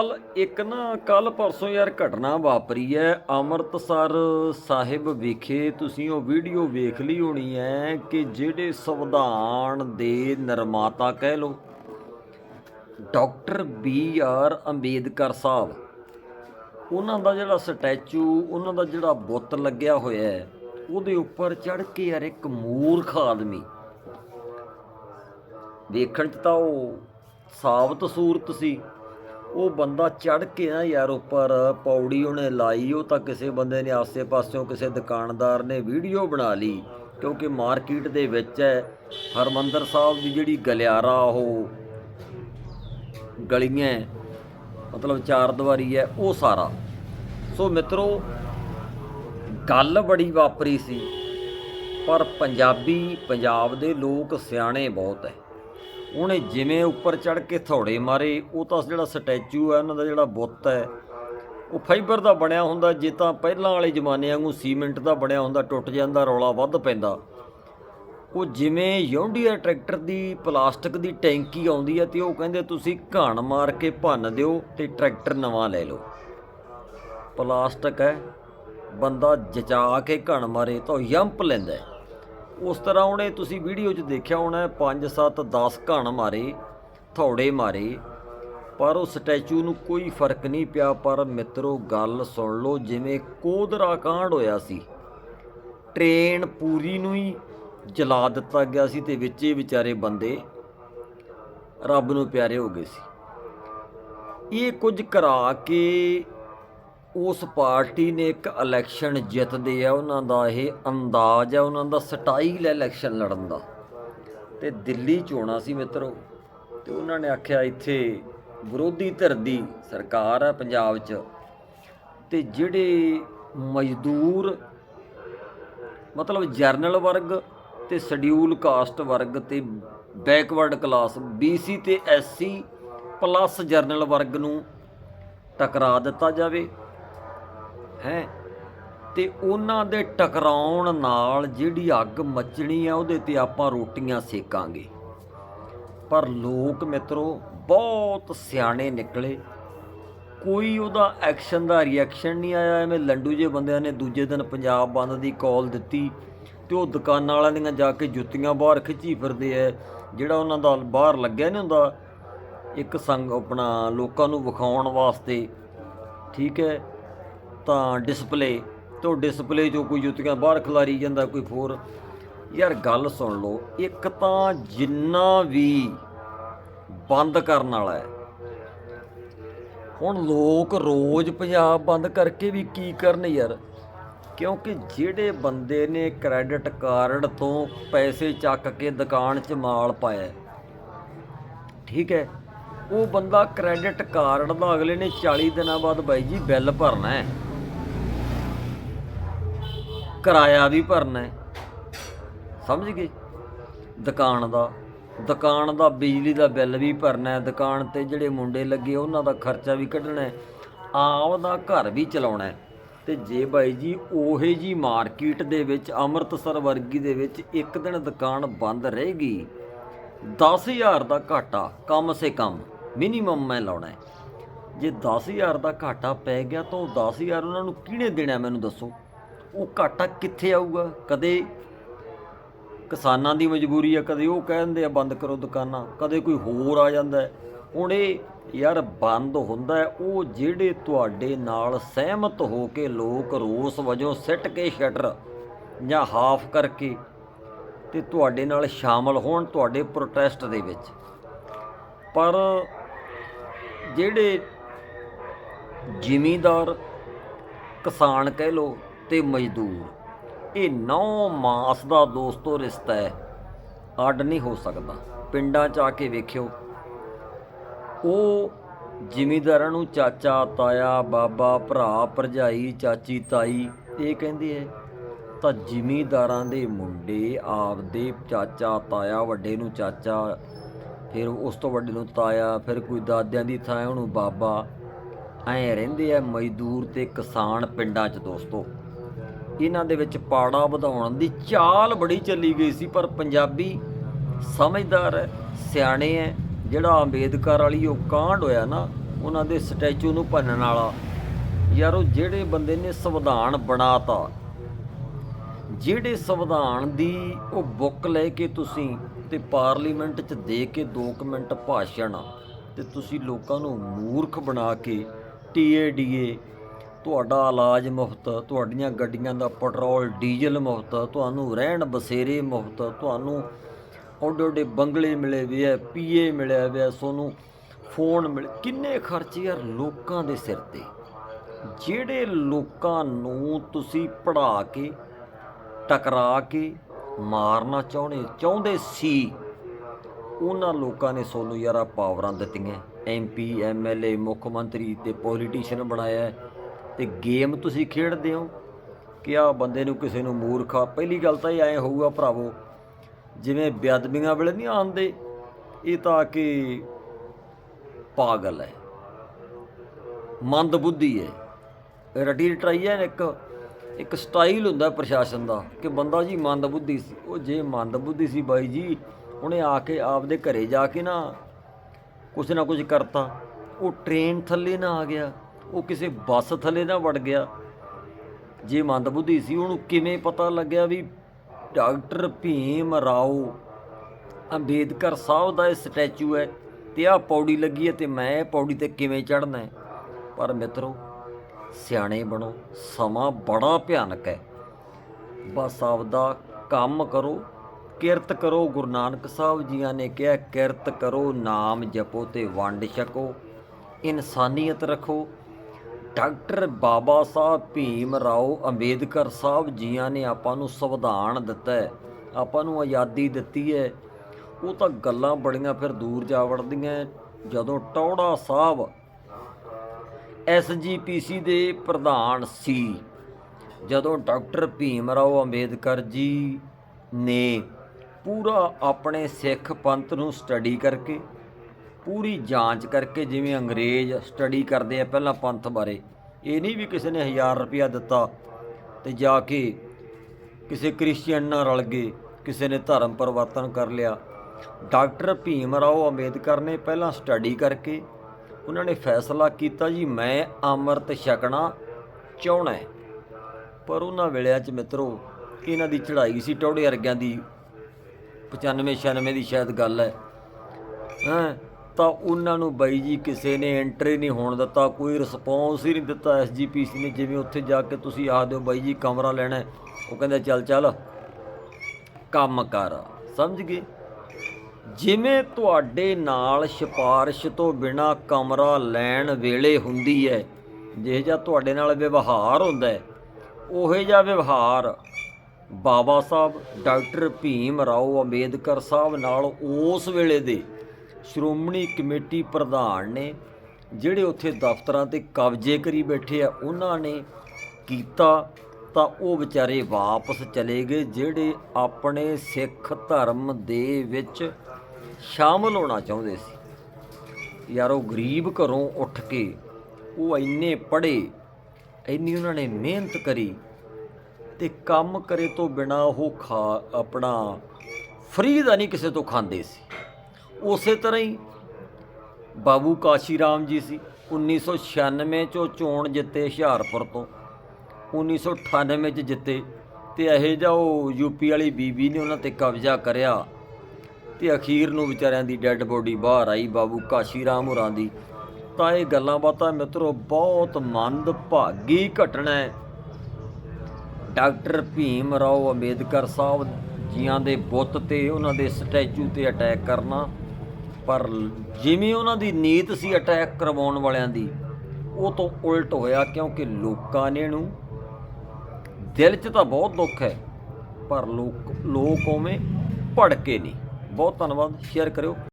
ਅਕਾਲ ਇੱਕ ਨਾ ਕੱਲ ਪਰਸੋਂ ਯਾਰ ਘਟਨਾ ਵਾਪਰੀ ਹੈ, ਅੰਮ੍ਰਿਤਸਰ ਸਾਹਿਬ ਵਿਖੇ। ਤੁਸੀਂ ਉਹ ਵੀਡੀਓ ਵੇਖ ਲਈ ਹੋਣੀ ਹੈ ਕਿ ਜਿਹੜੇ ਸੰਵਿਧਾਨ ਦੇ ਨਿਰਮਾਤਾ ਕਹਿ ਲੋ doctor B R Ambedkar Sahib, ਉਹਨਾਂ ਦਾ ਜਿਹੜਾ ਸਟੈਚੂ, ਉਹਨਾਂ ਦਾ ਜਿਹੜਾ ਬੁੱਤ ਲੱਗਿਆ ਹੋਇਆ ਹੈ, ਉਹਦੇ ਉੱਪਰ ਚੜ ਕੇ ਯਾਰ ਇੱਕ ਮੂਰਖ ਆਦਮੀ। ਵੇਖਣ 'ਚ ਤਾਂ ਉਹ ਸਾਬਤ ਸੂਰਤ ਸੀ। ਉਹ ਬੰਦਾ ਚੜ ਕੇ ਨਾ ਯਾਰ ਉੱਪਰ ਪੌੜੀ ਉਹਨੇ ਲਾਈ, ਉਹ ਤਾਂ ਕਿਸੇ ਬੰਦੇ ਨੇ ਆਸੇ-ਪਾਸਿਓਂ ਕਿਸੇ ਦੁਕਾਨਦਾਰ ਨੇ ਵੀਡੀਓ ਬਣਾ ਲਈ, ਕਿਉਂਕਿ ਮਾਰਕੀਟ ਦੇ ਵਿੱਚ ਹੈ। ਹਰਮੰਦਰ ਸਾਹਿਬ ਦੀ ਜਿਹੜੀ ਗਲਿਆਰਾ ਉਹ ਗਲੀਆਂ ਮਤਲਬ ਚਾਰ ਦੀਵਾਰੀ ਹੈ, ਉਹ ਸਾਰਾ। ਸੋ ਮਿੱਤਰੋ, ਗੱਲ ਬੜੀ ਵਾਪਰੀ ਸੀ, ਪਰ ਪੰਜਾਬੀ ਪੰਜਾਬ ਦੇ ਲੋਕ ਸਿਆਣੇ ਬਹੁਤ ਹੈ। ਉਹਨੇ ਜਿਵੇਂ ਉੱਪਰ ਚੜ ਕੇ ਥੌੜੇ ਮਾਰੇ, ਉਹ ਤਾਂ ਜਿਹੜਾ ਸਟੈਚੂ ਹੈ ਉਹਨਾਂ ਦਾ ਜਿਹੜਾ ਬੁੱਤ ਹੈ, ਉਹ ਫਾਈਬਰ ਦਾ ਬਣਿਆ ਹੁੰਦਾ, ਜੇ ਤਾਂ ਪਹਿਲਾਂ ਵਾਲੇ ਜ਼ਮਾਨੇ ਵਾਂਗੂ ਸੀਮੈਂਟ ਦਾ ਬਣਿਆ ਹੁੰਦਾ, ਟੁੱਟ ਜਾਂਦਾ, ਰੌਲਾ ਵੱਧ ਪੈਂਦਾ। ਉਹ ਜਿਵੇਂ ਯੌਂਡੀਆ ਟਰੈਕਟਰ ਦੀ, ਪਲਾਸਟਿਕ ਦੀ ਟੈਂਕੀ ਆਉਂਦੀ ਹੈ ਤੇ ਉਹ ਕਹਿੰਦੇ ਤੁਸੀਂ ਘਣ ਮਾਰ ਕੇ ਭੰਨ ਦਿਓ ਤੇ ਟਰੈਕਟਰ ਨਵਾਂ ਲੈ ਲਓ। ਪਲਾਸਟਿਕ ਹੈ, ਬੰਦਾ ਜਚਾ ਕੇ ਘਣ ਮਾਰੇ ਤਾਂ ਉਹ ਯੰਪ ਲੈਂਦਾ ਉਸ ਤਰ੍ਹਾਂ ਉਹਨੇ ਤੁਸੀਂ ਵੀਡੀਓ 'ਚ ਦੇਖਿਆ ਹੋਣਾ 5 7 10 ਘਣ ਮਾਰੇ, ਥੌੜੇ ਮਾਰੇ, ਪਰ ਉਹ ਸਟੈਚੂ ਨੂੰ ਕੋਈ ਫ਼ਰਕ ਨਹੀਂ ਪਿਆ, ਪਰ ਮਿੱਤਰੋ ਗੱਲ ਸੁਣ ਲਓ, ਜਿਵੇਂ ਕੋਦਰਾ ਕਾਂਡ ਹੋਇਆ ਸੀ। ਟ੍ਰੇਨ ਪੂਰੀ ਨੂੰ ਹੀ ਜਲਾ ਦਿੱਤਾ ਗਿਆ ਸੀ ਤੇ ਵਿੱਚ ਹੀ ਵਿਚਾਰੇ ਬੰਦੇ ਰੱਬ ਨੂੰ ਪਿਆਰੇ ਹੋ ਗਏ ਸੀ। ਇਹ ਕੁਝ ਕਰਾ ਕੇ ਉਸ ਪਾਰਟੀ ਨੇ ਇੱਕ ਇਲੈਕਸ਼ਨ ਜਿੱਤਦੇ ਆ, ਉਹਨਾਂ ਦਾ ਇਹ ਅੰਦਾਜ਼ ਹੈ ਉਹਨਾਂ ਦਾ ਸਟਾਈਲ ਹੈ ਇਲੈਕਸ਼ਨ ਲੜਨ ਦਾ। ਤੇ ਦਿੱਲੀ ਚੋਣਾ ਸੀ ਮਿੱਤਰੋ, ਤੇ ਉਹਨਾਂ ਨੇ ਆਖਿਆ ਇੱਥੇ ਵਿਰੋਧੀ ਧਿਰ ਦੀ ਸਰਕਾਰ ਹੈ ਪੰਜਾਬ 'ਚ। ਤੇ ਜਿਹੜੇ ਮਜ਼ਦੂਰ, ਮਤਲਬ ਜਰਨਲ ਵਰਗ ਤੇ ਸ਼ਡਿਊਲ ਕਾਸਟ ਵਰਗ ਤੇ ਬੈਕਵਰਡ ਕਲਾਸ BC ਤੇ SC ਪਲੱਸ ਜਰਨਲ ਵਰਗ ਨੂੰ ਟਕਰਾ ਦਿੱਤਾ ਜਾਵੇ। ਹੈ। ਤੇ ਉਹਨਾਂ ਦੇ ਟਕਰਾਉਣ ਨਾਲ ਜਿਹੜੀ ਅੱਗ ਮੱਚਣੀ ਆ, ਉਹਦੇ ਤੇ ਆਪਾਂ ਰੋਟੀਆਂ ਸੇਕਾਂਗੇ। ਪਰ ਲੋਕ ਮਿੱਤਰੋ, ਬਹੁਤ ਸਿਆਣੇ ਨਿਕਲੇ। ਕੋਈ ਉਹਦਾ ਐਕਸ਼ਨ ਦਾ ਰਿਐਕਸ਼ਨ ਨਹੀਂ ਆਇਆ। ਐਵੇਂ ਲੰਡੂ ਜੇ ਬੰਦਿਆਂ ਨੇ ਦੂਜੇ ਦਿਨ ਪੰਜਾਬ ਬੰਦ ਦੀ ਕਾਲ ਦਿੱਤੀ ਤੇ ਉਹ ਦੁਕਾਨਾਂ ਵਾਲਿਆਂ ਦੀਆਂ ਜਾ ਕੇ ਜੁੱਤੀਆਂ ਬਾਹਰ ਖਿੱਚੀ ਫਿਰਦੇ ਐ। ਜਿਹੜਾ ਉਹਨਾਂ ਦਾ ਬਾਹਰ ਲੱਗਿਆ ਨਹੀਂ ਹੁੰਦਾ, ਇੱਕ ਸੰਗ ਆਪਣਾ ਲੋਕਾਂ ਨੂੰ ਵਿਖਾਉਣ ਵਾਸਤੇ। ਠੀਕ ਹੈ ਤਾਂ ਡਿਸਪਲੇ ਤੋਂ ਡਿਸਪਲੇ 'ਚੋਂ ਕੋਈ ਜੁੱਤੀਆਂ ਬਾਹਰ ਖਿਲਾਰੀ ਜਾਂਦਾ ਕੋਈ ਹੋਰ। ਯਾਰ ਗੱਲ ਸੁਣ ਲਓ, ਇੱਕ ਤਾਂ ਜਿੰਨਾ ਵੀ ਬੰਦ ਕਰਨ ਵਾਲਾ ਹੈ, ਹੁਣ ਲੋਕ ਰੋਜ਼ ਪੰਜਾਬ ਬੰਦ ਕਰਕੇ ਵੀ ਕੀ ਕਰਨ ਯਾਰ? ਕਿਉਂਕਿ ਜਿਹੜੇ ਬੰਦੇ ਨੇ ਕ੍ਰੈਡਿਟ ਕਾਰਡ ਤੋਂ ਪੈਸੇ ਚੱਕ ਕੇ ਦੁਕਾਨ 'ਚ ਮਾਲ ਪਾਇਆ ਠੀਕ ਹੈ, ਉਹ ਬੰਦਾ ਕ੍ਰੈਡਿਟ ਕਾਰਡ ਦਾ ਅਗਲੇ ਨੇ 40 ਦਿਨਾਂ ਬਾਅਦ ਬਾਈ ਜੀ ਬਿੱਲ ਭਰਨਾ ਹੈ। ਕਿਰਾਇਆ ਵੀ ਭਰਨਾ ਹੈ। ਸਮਝ ਗਏ? ਦੁਕਾਨ ਦਾ ਦੁਕਾਨ ਦਾ ਬਿਜਲੀ ਦਾ ਬਿੱਲ ਵੀ ਭਰਨਾ ਹੈ। ਦੁਕਾਨ ਤੇ ਜਿਹੜੇ ਮੁੰਡੇ ਲੱਗੇ, ਉਹਨਾਂ ਦਾ ਖਰਚਾ ਵੀ ਕੱਢਣਾ ਹੈ। ਆਪਦਾ ਘਰ ਵੀ ਚਲਾਉਣਾ ਹੈ। ਤੇ ਜੇ ਬਾਈ ਜੀ ਉਹੇ ਜੀ ਮਾਰਕੀਟ ਦੇ ਵਿੱਚ, ਅੰਮ੍ਰਿਤਸਰ ਵਰਗੀ ਦੇ ਵਿੱਚ ਇੱਕ ਦਿਨ ਦੁਕਾਨ ਬੰਦ ਰਹੇਗੀ 10000 ਦਾ ਘਾਟਾ ਕਮ ਸੇ ਕਮ ਮਿਨੀਮਮ ਮੈਂ ਲਾਉਣਾ ਹੈ। ਜੇ 10000 ਦਾ ਘਾਟਾ ਪੈ ਗਿਆ ਤਾਂ ਉਹ 10000 ਉਹਨਾਂ ਨੂੰ ਕਿਹਨੇ ਦੇਣਾ ਮੈਨੂੰ ਦੱਸੋ? ਉਹ ਘਾਟਾ ਕਿੱਥੇ ਆਊਗਾ? ਕਦੇ ਕਿਸਾਨਾਂ ਦੀ ਮਜਬੂਰੀ ਆ, ਕਦੇ ਉਹ ਕਹਿੰਦੇ ਆ, ਬੰਦ ਕਰੋ ਦੁਕਾਨਾਂ। ਕਦੇ ਕੋਈ ਹੋਰ ਆ ਜਾਂਦਾ ਹੁਣ ਇਹ ਯਾਰ ਬੰਦ ਹੁੰਦਾ ਉਹ ਜਿਹੜੇ ਤੁਹਾਡੇ ਨਾਲ ਸਹਿਮਤ ਹੋ ਕੇ ਲੋਕ ਰੋਸ ਵਜੋਂ ਸਿੱਟ ਕੇ ਸ਼ਟਰ ਜਾਂ ਹਾਫ ਕਰਕੇ ਤੇ ਤੁਹਾਡੇ ਨਾਲ ਸ਼ਾਮਲ ਹੋਣ ਤੁਹਾਡੇ ਪ੍ਰੋਟੈਸਟ ਦੇ ਵਿੱਚ। ਪਰ ਜਿਹੜੇ ਜ਼ਿਮੀਂਦਾਰ ਕਿਸਾਨ ਕਹਿ ਲੋ ਤੇ ਮਜ਼ਦੂਰ। ਇਹ ਨੌ ਮਾਸ ਦਾ ਦੋਸਤੋ ਰਿਸ਼ਤਾ ਹੈ। ਅੱਡ ਨਹੀਂ ਹੋ ਸਕਦਾ। ਪਿੰਡਾਂ 'ਚ ਆ ਕੇ ਵੇਖਿਓ। ਉਹ ਜ਼ਿਮੀਂਦਾਰਾਂ ਨੂੰ ਚਾਚਾ, ਤਾਇਆ, ਬਾਬਾ, ਭਰਾ, ਭਰਜਾਈ, ਚਾਚੀ, ਤਾਈ, ਇਹ ਕਹਿੰਦੇ ਐ। ਤਾਂ ਜ਼ਿਮੀਂਦਾਰਾਂ ਦੇ ਮੁੰਡੇ ਆਪਦੇ ਚਾਚਾ, ਤਾਇਆ, ਵੱਡੇ ਨੂੰ ਚਾਚਾ, ਫਿਰ ਉਸ ਤੋਂ ਵੱਡੇ ਨੂੰ ਤਾਇਆ, ਫਿਰ ਕੋਈ ਦਾਦਿਆਂ ਦੀ ਥਾਂ ਉਹਨੂੰ ਬਾਬਾ। ਐਂ ਰਹਿੰਦੇ ਆ ਮਜ਼ਦੂਰ ਤੇ ਕਿਸਾਨ ਪਿੰਡਾਂ 'ਚ ਦੋਸਤੋ। ਇਹਨਾਂ ਦੇ ਵਿੱਚ ਪਾੜਾ ਵਧਾਉਣ ਦੀ ਚਾਲ ਬੜੀ ਚੱਲੀ ਗਈ ਸੀ, ਪਰ ਪੰਜਾਬੀ ਸਮਝਦਾਰ ਹੈ, ਸਿਆਣੇ ਹੈ, ਜਿਹੜਾ ਅੰਬੇਦਕਰ ਵਾਲੀ ਉਹ ਕਾਂਡ ਹੋਇਆ ਨਾ, ਉਹਨਾਂ ਦੇ ਸਟੈਚੂ ਨੂੰ ਭੰਨਣ ਵਾਲਾ। ਯਾਰ ਉਹ ਜਿਹੜੇ ਬੰਦੇ ਨੇ ਸੰਵਿਧਾਨ ਬਣਾਤਾ, ਜਿਹੜੇ ਸੰਵਿਧਾਨ ਦੀ ਉਹ ਬੁੱਕ ਲੈ ਕੇ ਤੁਸੀਂ ਤੇ ਪਾਰਲੀਮੈਂਟ 'ਚ ਦੇ ਕੇ 2 ਮਿੰਟ ਭਾਸ਼ਣ, ਤੇ ਤੁਸੀਂ ਲੋਕਾਂ ਨੂੰ ਮੂਰਖ ਬਣਾ ਕੇ ਟੀਏਡੀਏ ਤੁਹਾਡਾ ਇਲਾਜ ਮੁਫਤ, ਤੁਹਾਡੀਆਂ ਗੱਡੀਆਂ ਦਾ ਪੈਟਰੋਲ, ਡੀਜ਼ਲ ਮੁਫਤ, ਤੁਹਾਨੂੰ ਰਹਿਣ ਬਸੇਰੇ ਮੁਫਤ, ਤੁਹਾਨੂੰ ਓਡੇ ਓਡੇ ਬੰਗਲੇ ਮਿਲੇ ਵੀ ਹੈ ਪੀਏ ਮਿਲਿਆ ਵੀ ਐ ਸੋਨੂੰ ਫੋਨ ਮਿਲ, ਕਿੰਨੇ ਖਰਚੇ ਯਾਰ ਲੋਕਾਂ ਦੇ ਸਿਰ ਤੇ? ਜਿਹੜੇ ਲੋਕਾਂ ਨੂੰ ਤੁਸੀਂ ਪੜਾ ਕੇ, ਟਕਰਾ ਕੇ ਮਾਰਨਾ ਚਾਹੁੰਦੇ ਚਾਹੁੰਦੇ ਸੀ, ਉਹਨਾਂ ਲੋਕਾਂ ਨੇ ਸੋਨੂੰ ਯਾਰਾ ਪਾਵਰਾਂ ਦਿੱਤੀਆਂ। ਐਮਪੀ ਐਮਐਲਏ ਮੁੱਖ ਮੰਤਰੀ ਤੇ ਪੋਲੀਟੀਸ਼ੀਅਨ ਬਣਾਇਆ। ਤੇ ਗੇਮ ਤੁਸੀਂ ਖੇਡਦੇ ਹੋ ਕਿ ਆ ਬੰਦੇ ਨੂੰ ਕਿਸੇ ਨੂੰ ਮੂਰਖਾ ਪਹਿਲੀ ਗੱਲ ਤਾਂ ਇਹ ਐ ਹੋਊਗਾ ਭਰਾਵੋ, ਜਿਵੇਂ ਬੇਅਦਬੀਆਂ ਵੇਲੇ ਨਹੀਂ ਆਉਂਦੇ, ਇਹ ਤਾਂ ਕਿ ਪਾਗਲ ਹੈ। ਮੰਦ ਬੁੱਧੀ ਹੈ ਰਟੀ ਰਟਾਈ ਹੈ ਇੱਕ ਇੱਕ ਸਟਾਈਲ ਹੁੰਦਾ ਪ੍ਰਸ਼ਾਸਨ ਦਾ ਕਿ ਬੰਦਾ ਜੀ ਮੰਦ ਬੁੱਧੀ ਸੀ। ਉਹ ਜੇ ਮੰਦ ਬੁੱਧੀ ਸੀ ਬਾਈ ਜੀ, ਉਹਨੇ ਆ ਕੇ ਆਪਦੇ ਘਰੇ ਜਾ ਕੇ ਨਾ ਕੁਛ ਨਾ ਕੁਛ ਕਰਤਾ। ਉਹ ਟ੍ਰੇਨ ਥੱਲੇ ਨਾ ਆ ਗਿਆ। ਉਹ ਕਿਸੇ ਬੱਸ ਥੱਲੇ ਨਾ ਵੜ ਗਿਆ। ਜੇ ਮੰਦ ਬੁੱਧੀ ਸੀ, ਉਹਨੂੰ ਕਿਵੇਂ ਪਤਾ ਲੱਗਿਆ ਵੀ ਡਾਕਟਰ ਭੀਮ ਰਾਓ ਅੰਬੇਦਕਰ ਸਾਹਿਬ ਦਾ ਇਹ ਸਟੈਚੂ ਹੈ ਤੇ ਆਹ ਪੌੜੀ ਲੱਗੀ ਹੈ ਤੇ ਮੈਂ ਇਹ ਪੌੜੀ ਤੇ ਕਿਵੇਂ ਚੜ੍ਹਨਾ ਹੈ? ਪਰ ਮਿੱਤਰੋ, ਸਿਆਣੇ ਬਣੋ, ਸਮਾਂ ਬੜਾ ਭਿਆਨਕ ਹੈ। ਬਸ ਆਪਦਾ ਕੰਮ ਕਰੋ, ਕਿਰਤ ਕਰੋ, ਗੁਰੂ ਨਾਨਕ ਸਾਹਿਬ ਜੀਆਂ ਨੇ ਕਿਹਾ, ਕਿਰਤ ਕਰੋ, ਨਾਮ ਜਪੋ ਤੇ ਵੰਡ ਛਕੋ, ਇਨਸਾਨੀਅਤ ਰੱਖੋ ਡਾਕਟਰ ਬਾਬਾ ਸਾਹਿਬ ਭੀਮ ਰਾਓ ਅੰਬੇਦਕਰ ਸਾਹਿਬ ਜੀਆਂ ਨੇ ਆਪਾਂ ਨੂੰ ਸੰਵਿਧਾਨ ਦਿੱਤਾ ਹੈ, ਆਪਾਂ ਨੂੰ ਆਜ਼ਾਦੀ ਦਿੱਤੀ ਹੈ। ਉਹ ਤਾਂ ਗੱਲਾਂ ਬੜੀਆਂ ਫਿਰ ਦੂਰ ਜਾ ਵੜਦੀਆਂ ਜਦੋਂ ਟੌੜਾ ਸਾਹਿਬ ਐਸਜੀਪੀਸੀ ਦੇ ਪ੍ਰਧਾਨ ਸੀ, ਜਦੋਂ ਡਾਕਟਰ ਭੀਮ ਰਾਓ ਅੰਬੇਦਕਰ ਜੀ ਨੇ ਪੂਰਾ ਆਪਣੇ ਸਿੱਖ ਪੰਥ ਨੂੰ ਸਟੱਡੀ ਕਰਕੇ ਪੂਰੀ ਜਾਂਚ ਕਰਕੇ ਜਿਵੇਂ ਅੰਗਰੇਜ਼ ਸਟੱਡੀ ਕਰਦੇ ਆ ਪਹਿਲਾਂ ਪੰਥ ਬਾਰੇ, ਇਹ ਨਹੀਂ ਵੀ ਕਿਸੇ ਨੇ 1000 ਰੁਪਇਆ ਦਿੱਤਾ ਤੇ ਜਾ ਕੇ ਕਿਸੇ ਕ੍ਰਿਸਚੀਅਨ ਨਾਲ ਰਲ ਗਏ, ਕਿਸੇ ਨੇ ਧਰਮ ਪਰਿਵਰਤਨ ਕਰ ਲਿਆ। ਡਾਕਟਰ ਭੀਮ ਰਾਓ ਅੰਬੇਦਕਰ ਨੇ ਪਹਿਲਾਂ ਸਟੱਡੀ ਕਰਕੇ ਉਹਨਾਂ ਨੇ ਫੈਸਲਾ ਕੀਤਾ ਜੀ, ਮੈਂ ਅੰਮ੍ਰਿਤ ਛਕਣਾ ਚਾਹਣਾ ਹੈ। ਪਰ ਉਹਨਾਂ ਵੇਲਿਆਂ 'ਚ ਮਿੱਤਰੋ, ਇਹਨਾਂ ਦੀ ਚੜ੍ਹਾਈ ਸੀ ਟੌੜੇ ਅਰਗਿਆਂ ਦੀ 95 96 ਦੀ ਸ਼ਾਇਦ ਗੱਲ ਹੈ। ਹੈਂ? ਤਾਂ ਉਹਨਾਂ ਨੂੰ ਬਾਈ ਜੀ ਕਿਸੇ ਨੇ ਐਂਟਰੀ ਨਹੀਂ ਹੋਣ ਦਿੱਤਾ, ਕੋਈ ਰਿਸਪੌਂਸ ਹੀ ਨਹੀਂ ਦਿੱਤਾ ਐਸਜੀਪੀਸੀ ਨੇ, ਜਿਵੇਂ ਉੱਥੇ ਜਾ ਕੇ ਤੁਸੀਂ ਆਖਦੇ ਹੋ ਬਾਈ ਜੀ ਕਮਰਾ ਲੈਣਾ ਉਹ ਕਹਿੰਦੇ ਚੱਲ ਚੱਲ ਕੰਮ ਕਰ। ਸਮਝ ਗਏ? ਜਿਵੇਂ ਤੁਹਾਡੇ ਨਾਲ ਸਿਫਾਰਿਸ਼ ਤੋਂ ਬਿਨਾ ਕਮਰਾ ਲੈਣ ਵੇਲੇ ਹੁੰਦੀ ਹੈ, ਜਿਹੋ ਜਿਹਾ ਤੁਹਾਡੇ ਨਾਲ ਵਿਵਹਾਰ ਹੁੰਦਾ ਹੈ, ਉਹੇ ਜਿਹਾ ਵਿਵਹਾਰ ਬਾਬਾ ਸਾਹਿਬ, ਡਾਕਟਰ ਭੀਮ ਰਾਓ ਅੰਬੇਦਕਰ ਸਾਹਿਬ ਨਾਲ ਉਸ ਵੇਲੇ ਦੇ ਸ਼੍ਰੋਮਣੀ ਕਮੇਟੀ ਪ੍ਰਧਾਨ ਨੇ ਜਿਹੜੇ ਉੱਥੇ ਦਫ਼ਤਰਾਂ ਤੇ ਕਬਜ਼ੇ ਕਰੀ ਬੈਠੇ ਆ, ਉਹਨਾਂ ਨੇ ਕੀਤਾ ਤਾਂ ਉਹ ਵਿਚਾਰੇ ਵਾਪਸ ਚਲੇ ਗਏ, ਜਿਹੜੇ ਆਪਣੇ ਸਿੱਖ ਧਰਮ ਦੇ ਵਿੱਚ ਸ਼ਾਮਲ ਹੋਣਾ ਚਾਹੁੰਦੇ ਸੀ। ਯਾਰ ਉਹ ਗਰੀਬ ਘਰੋਂ ਉੱਠ ਕੇ ਉਹ ਇੰਨੇ ਪੜ੍ਹੇ, ਇੰਨੀ ਉਹਨਾਂ ਨੇ ਮਿਹਨਤ ਕਰੀ ਤੇ ਕੰਮ ਕਰੇ ਤੋਂ ਬਿਨਾ ਉਹ ਖਾ, ਆਪਣਾ ਫਰੀ ਦਾ ਨਹੀਂ ਕਿਸੇ ਤੋਂ ਖਾਂਦੇ ਸੀ। ਉਸੇ ਤਰ੍ਹਾਂ ਹੀ ਬਾਬੂ ਕਾਸ਼ੀ ਰਾਮ ਜੀ ਸੀ 1996 ਚੋਂ ਚੋਣ ਜਿੱਤੇ ਹੁਸ਼ਿਆਰਪੁਰ ਤੋਂ 1998 ਚ ਜਿੱਤੇ, ਤੇ ਇਹ ਜਿਹਾ ਉਹ ਯੂਪੀ ਵਾਲੀ ਬੀਬੀ ਨੇ ਉਹਨਾਂ ਤੇ ਕਬਜ਼ਾ ਕਰਿਆ, ਤੇ ਅਖੀਰ ਨੂੰ ਵਿਚਾਰਿਆਂ ਦੀ ਡੈੱਡ ਬੋਡੀ ਬਾਹਰ ਆਈ ਬਾਬੂ ਕਾਸ਼ੀ ਰਾਮ ਹੋਰਾਂ ਦੀ। ਤਾਂ ਇਹ ਗੱਲਾਂ ਬਾਤਾਂ ਮਿੱਤਰੋ, ਬਹੁਤ ਮੰਦ ਭਾਗੀ ਘਟਨਾ ਹੈ। ਡਾਕਟਰ ਭੀਮ ਰਾਓ ਅੰਬੇਦਕਰ ਸਾਹਿਬ ਜੀਆਂ ਦੇ ਬੁੱਤ ਤੇ ਉਹਨਾਂ ਦੇ ਸਟੈਚੂ ਤੇ ਅਟੈਕ ਕਰਨਾ ਪਰ ਜਿਵੇਂ ਉਹਨਾਂ ਦੀ ਨੀਤ ਸੀ ਅਟੈਕ ਕਰਵਾਉਣ ਵਾਲਿਆਂ ਦੀ, ਉਹ ਤੋਂ ਉਲਟ ਹੋਇਆ ਕਿਉਂਕਿ ਲੋਕਾਂ ਨੇ ਇਹਨੂੰ ਦਿਲ 'ਚ ਤਾਂ ਬਹੁਤ ਦੁੱਖ ਹੈ, ਪਰ ਲੋਕ ਲੋਕ ਉਵੇਂ ਭੜਕੇ ਨਹੀਂ। ਬਹੁਤ ਧੰਨਵਾਦ ਸ਼ੇਅਰ ਕਰਿਓ।